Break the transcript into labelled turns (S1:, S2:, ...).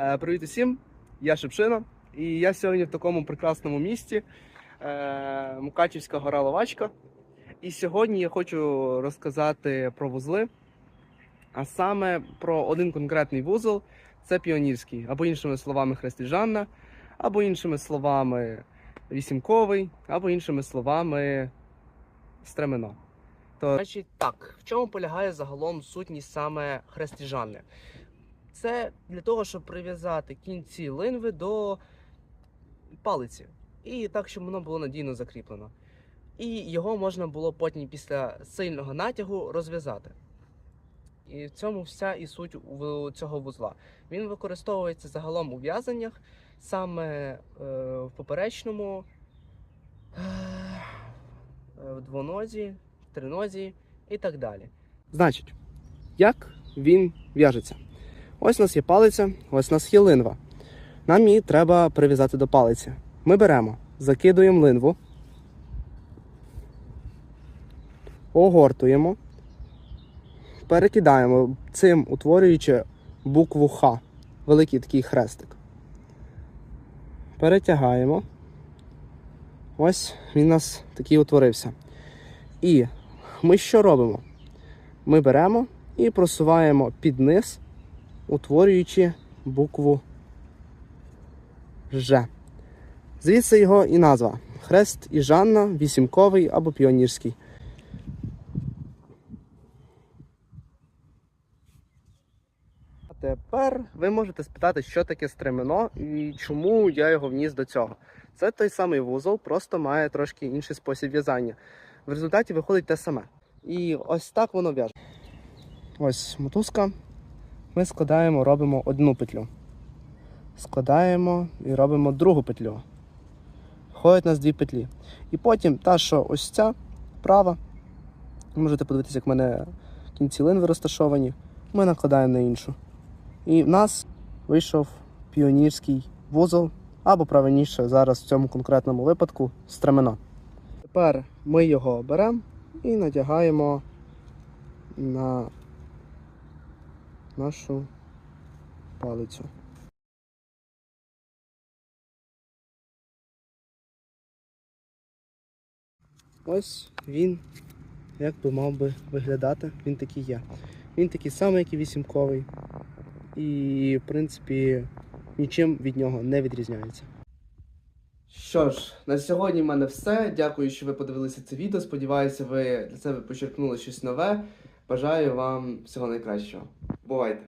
S1: Е, Привіт усім, я Шепшина, і я сьогодні в такому прекрасному місті е, Мукачівська гора Ловачка. І сьогодні я хочу розказати про вузли, а саме про один конкретний вузол це піонірський, або іншими словами Хрестижанна, або іншими словами вісімковий, або іншими словами стремено. То, значить, так, в чому полягає загалом сутність саме хрестижани? Це для того, щоб прив'язати кінці линви до палиці. І так, щоб воно було надійно закріплено. І його можна було потім після сильного натягу розв'язати. І в цьому вся і суть цього вузла. Він використовується загалом у в'язаннях, саме е, в поперечному, е, в двонозі, в тринозі і так далі. Значить, як він в'яжеться? Ось у нас є палиця, ось у нас є линва. Нам її треба прив'язати до палиці. Ми беремо, закидуємо линву, огортуємо, перекидаємо цим, утворюючи букву Х, великий такий хрестик. Перетягаємо. Ось він у нас такий утворився. І ми що робимо? Ми беремо і просуваємо під низ утворюючи букву Ж. Звідси його і назва Хрест і Жанна, вісімковий або піонірський. А тепер ви можете спитати, що таке стремено і чому я його вніс до цього. Це той самий вузол, просто має трошки інший спосіб в'язання. В результаті виходить те саме. І ось так воно в'яже. Ось мотузка ми складаємо, робимо одну петлю. Складаємо і робимо другу петлю. Ходять у нас дві петлі. І потім та, що ось ця права, можете подивитися, як в мене кінці линви розташовані, ми накладаємо на іншу. І в нас вийшов піонірський вузол, або правильніше зараз в цьому конкретному випадку стремено. Тепер ми його беремо і надягаємо на нашу палицю. Ось він, як би мав би виглядати, він такий є. Він такий самий, як і вісімковий. І, в принципі, нічим від нього не відрізняється. Що ж, на сьогодні в мене все. Дякую, що ви подивилися це відео. Сподіваюся, ви для себе почерпнули щось нове. Бажаю вам всього найкращого. Бувайте!